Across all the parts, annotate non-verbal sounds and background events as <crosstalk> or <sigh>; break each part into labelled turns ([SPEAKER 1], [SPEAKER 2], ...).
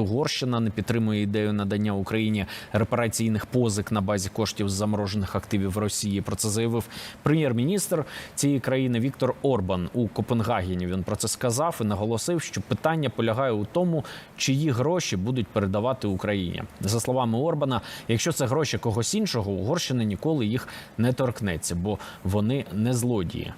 [SPEAKER 1] Угорщина не підтримує ідею надання Україні репараційних позик на базі коштів з заморожених активів Росії. Про це заявив прем'єр-міністр цієї країни Віктор Орбан у Копенгагені. Він про це сказав і наголосив, що питання полягає у тому, чиї гроші будуть передавати Україні. За словами Орбана, якщо це гроші когось іншого, Угорщина ніколи їх не торкнеться, бо вони не злодії.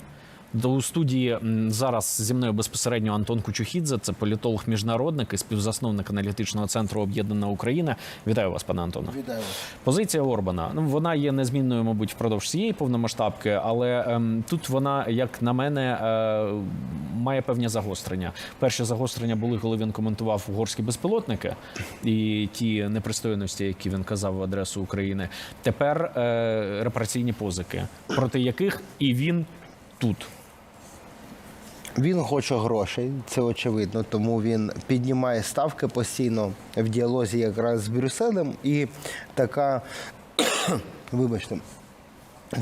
[SPEAKER 1] До студії зараз зі мною безпосередньо Антон Кучухідзе, це політолог міжнародник і співзасновник аналітичного центру Об'єднана Україна. Вітаю вас, пане Антоне.
[SPEAKER 2] Вітаю. вас.
[SPEAKER 1] Позиція Орбана. Ну вона є незмінною, мабуть, впродовж цієї повномасштабки, але ем, тут вона, як на мене, е, має певні загострення. Перші загострення були, коли він коментував угорські безпілотники і ті непристойності, які він казав в адресу України. Тепер е, репараційні позики, проти яких і він тут.
[SPEAKER 2] Він хоче грошей, це очевидно, тому він піднімає ставки постійно в діалозі якраз з Брюсселем. І така, <coughs> вибачте,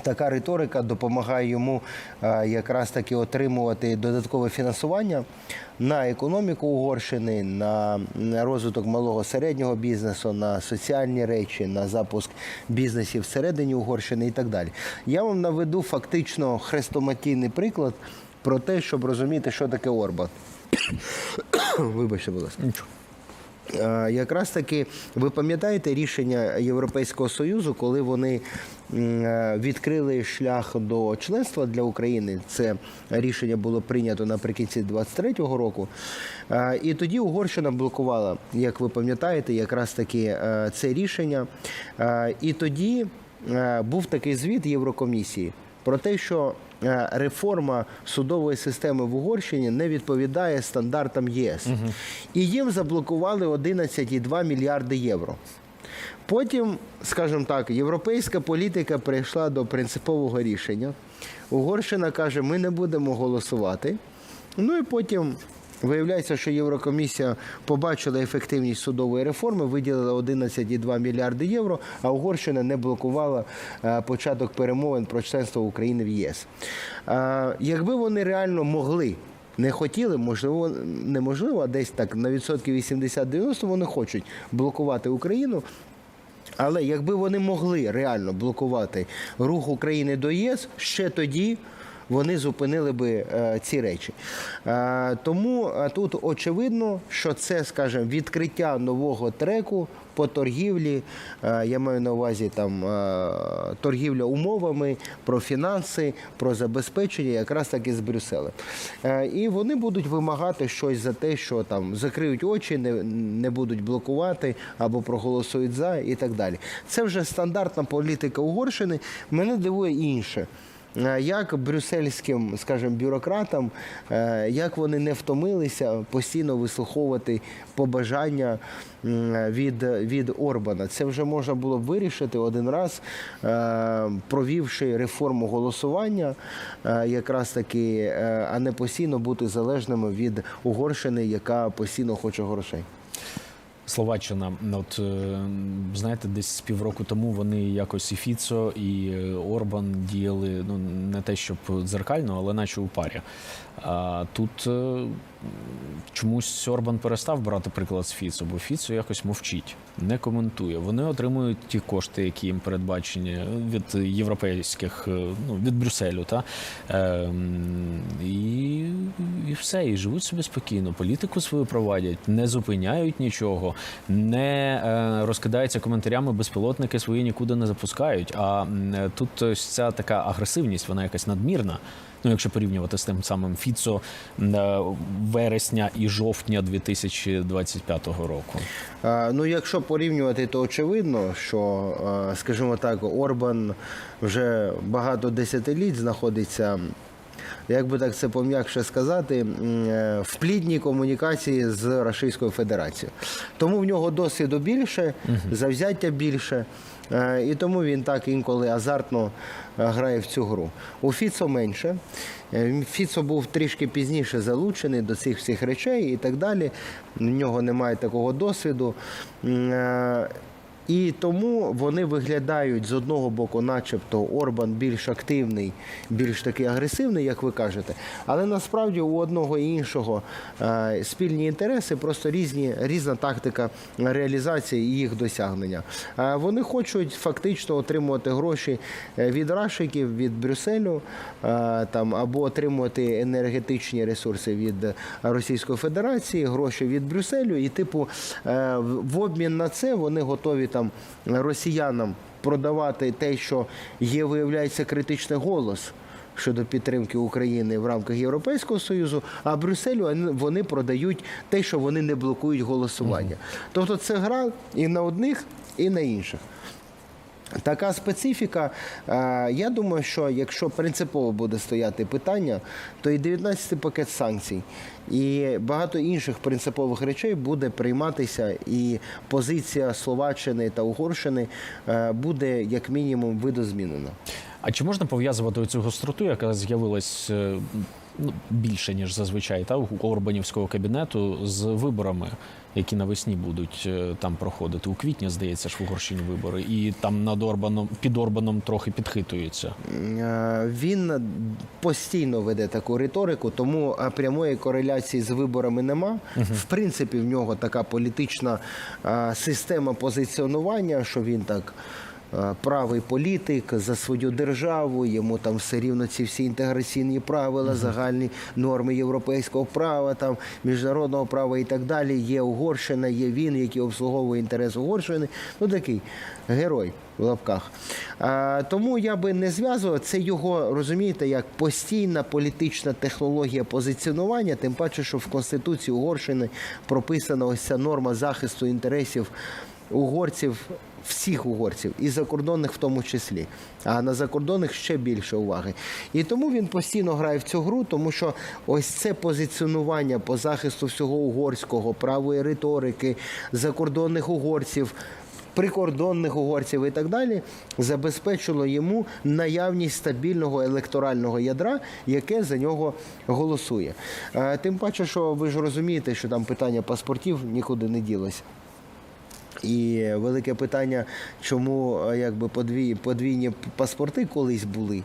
[SPEAKER 2] така риторика допомагає йому е, якраз таки отримувати додаткове фінансування на економіку Угорщини, на на розвиток малого середнього бізнесу, на соціальні речі, на запуск бізнесів всередині Угорщини і так далі. Я вам наведу фактично хрестоматійний приклад про те, щоб розуміти, що таке Орбан. <coughs> Вибачте, будь ласка.
[SPEAKER 1] Нічого.
[SPEAKER 2] Якраз таки, ви пам'ятаєте рішення Європейського Союзу, коли вони е, відкрили шлях до членства для України. Це рішення було прийнято наприкінці 23-го року. І тоді Угорщина блокувала, як ви пам'ятаєте, якраз таки е, це рішення. І тоді е, був такий звіт Єврокомісії про те, що реформа судової системи в Угорщині не відповідає стандартам єС. І їм заблокували 11,2 мільярди євро. Потім, скажімо так, європейська політика прийшла до принципового рішення. Угорщина каже, ми не будемо голосувати. Ну і потім виявляється, що Єврокомісія побачила ефективність судової реформи, виділила 11,2 мільярди євро, а Угорщина не блокувала е, початок перемовин про членство України в ЄС. Е, Якби вони реально могли не хотіли, можливо, неможливо, а десь так на відсотків 80-90 вони хочуть блокувати Україну. Але якби вони могли реально блокувати рух України до ЄС, ще тоді вони зупинили би е, ці речі. Е, тому е, тут очевидно, що це, скажімо, відкриття нового треку по торгівлі. Я маю на увазі там торгівля умовами, про фінанси, про забезпечення, якраз так і з Брюсселем. І вони будуть вимагати щось за те, що там закриють очі, не, не будуть блокувати або проголосують за і так далі. Це вже стандартна політика Угорщини. Мене дивує інше. Е, Як брюссельським, скажімо, бюрократам, е, як вони не втомилися постійно вислуховувати побажання від, від Орбана. Це вже можна було б вирішити один раз, е, провівши реформу голосування, якраз таки, а не постійно бути залежними від Угорщини, яка постійно хоче грошей.
[SPEAKER 1] Словаччина, от е, знаєте, десь з півроку тому вони якось і Фіцо, і е, Орбан діяли ну не те, щоб дзеркально, але наче у парі. А тут е, чомусь Орбан перестав брати приклад з Фіцо, бо Фіцо якось мовчить, не коментує. Вони отримують ті кошти, які їм передбачені від європейських, е, ну від Брюсселю, та ем, і, і все, і живуть собі спокійно. Політику свою проводять, не зупиняють нічого, не е, розкидаються коментарями, безпілотники свої нікуди не запускають. А е, тут ось ця така агресивність, вона якась надмірна. Ну, якщо порівнювати з тим самим Фіцо е, вересня і жовтня 2025 року.
[SPEAKER 2] Е, Ну, якщо порівнювати, то очевидно, що, е, скажімо так, Орбан вже багато десятиліть знаходиться, як би так це пом'якше сказати, е, в плідній комунікації з Російською Федерацією. Тому в нього досвіду більше, завзяття більше. е, І тому він так інколи азартно е, грає в цю гру. У Фіцо менше. Фіцо був трішки пізніше залучений до цих всіх речей і так далі. В нього немає такого досвіду. І тому вони виглядають з одного боку, начебто Орбан більш активний, більш такий агресивний, як ви кажете. Але насправді у одного і іншого е, спільні інтереси, просто різні, різна тактика реалізації і їх досягнення. Е, вони хочуть фактично отримувати гроші е, від Рашиків, від Брюсселю, там, або отримувати енергетичні ресурси від Російської Федерації, гроші від Брюсселю, і типу в обмін на це вони готові там росіянам продавати те, що є, виявляється, критичний голос. Щодо підтримки України в рамках Європейського союзу, а Брюсселю вони продають те, що вони не блокують голосування. Тобто це гра і на одних, і на інших. Така специфіка. Е, Я думаю, що якщо принципово буде стояти питання, то і 19-й пакет санкцій, і багато інших принципових речей буде прийматися, і позиція Словаччини та Угорщини е, буде як мінімум видозмінена.
[SPEAKER 1] А чи можна пов'язувати цю гостроту, яка з'явилась е, ну, більше ніж зазвичай, та у Орбанівського кабінету з виборами, які навесні будуть е, там проходити у квітні, здається ж в Угорщині вибори, і там над Орбаном під Орбаном трохи підхитуються.
[SPEAKER 2] Е, Він постійно веде таку риторику, тому е, прямої кореляції з виборами нема. В принципі, в нього така політична система позиціонування, що він так. Е, Правий політик за свою державу, йому там все рівно ці всі інтеграційні правила, загальні норми європейського права, там міжнародного права і так далі. Є Угорщина, є він, який обслуговує інтерес Угорщини. Ну такий герой в лапках. А, тому я би не зв'язував це його, розумієте, як постійна політична технологія позиціонування, тим паче, що в Конституції Угорщини прописана ось ця норма захисту інтересів угорців. Всіх угорців і закордонних в тому числі, а на закордонних ще більше уваги. І тому він постійно грає в цю гру, тому що ось це позиціонування по захисту всього угорського, правої риторики, закордонних угорців, прикордонних угорців і так далі, забезпечило йому наявність стабільного електорального ядра, яке за нього голосує. Е, Тим паче, що ви ж розумієте, що там питання паспортів нікуди не ділося. І велике питання, чому е, якби подвій, подвійні паспорти колись були.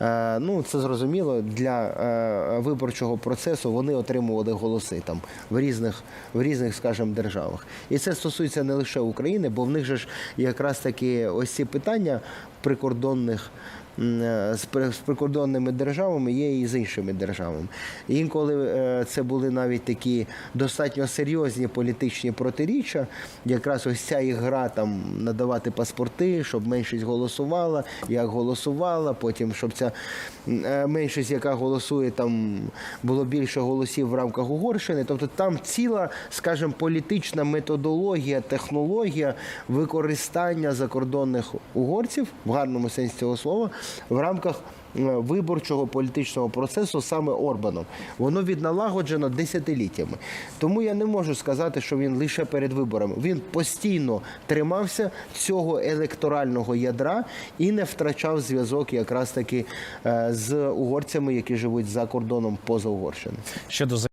[SPEAKER 2] Е, ну це зрозуміло для е, виборчого процесу. Вони отримували голоси там в різних, в різних, скажімо, державах. І це стосується не лише України, бо в них же ж якраз таки ось ці питання прикордонних. Е, З при- з прикордонними державами є і з іншими державами. Інколи е, це були навіть такі достатньо серйозні політичні протиріччя. Якраз ось ця їх гра там надавати паспорти, щоб меншість голосувала, як голосувала, потім щоб ця е, меншість, яка голосує, там було більше голосів в рамках Угорщини. Тобто там ціла, скажімо, політична методологія, технологія використання закордонних угорців в гарному сенсі цього слова в рамках виборчого політичного процесу саме Орбаном. Воно відналагоджено десятиліттями. Тому я не можу сказати, що він лише перед виборами. Він постійно тримався цього електорального ядра і не втрачав зв'язок якраз таки е, з угорцями, які живуть за кордоном поза Угорщини.
[SPEAKER 1] Щодо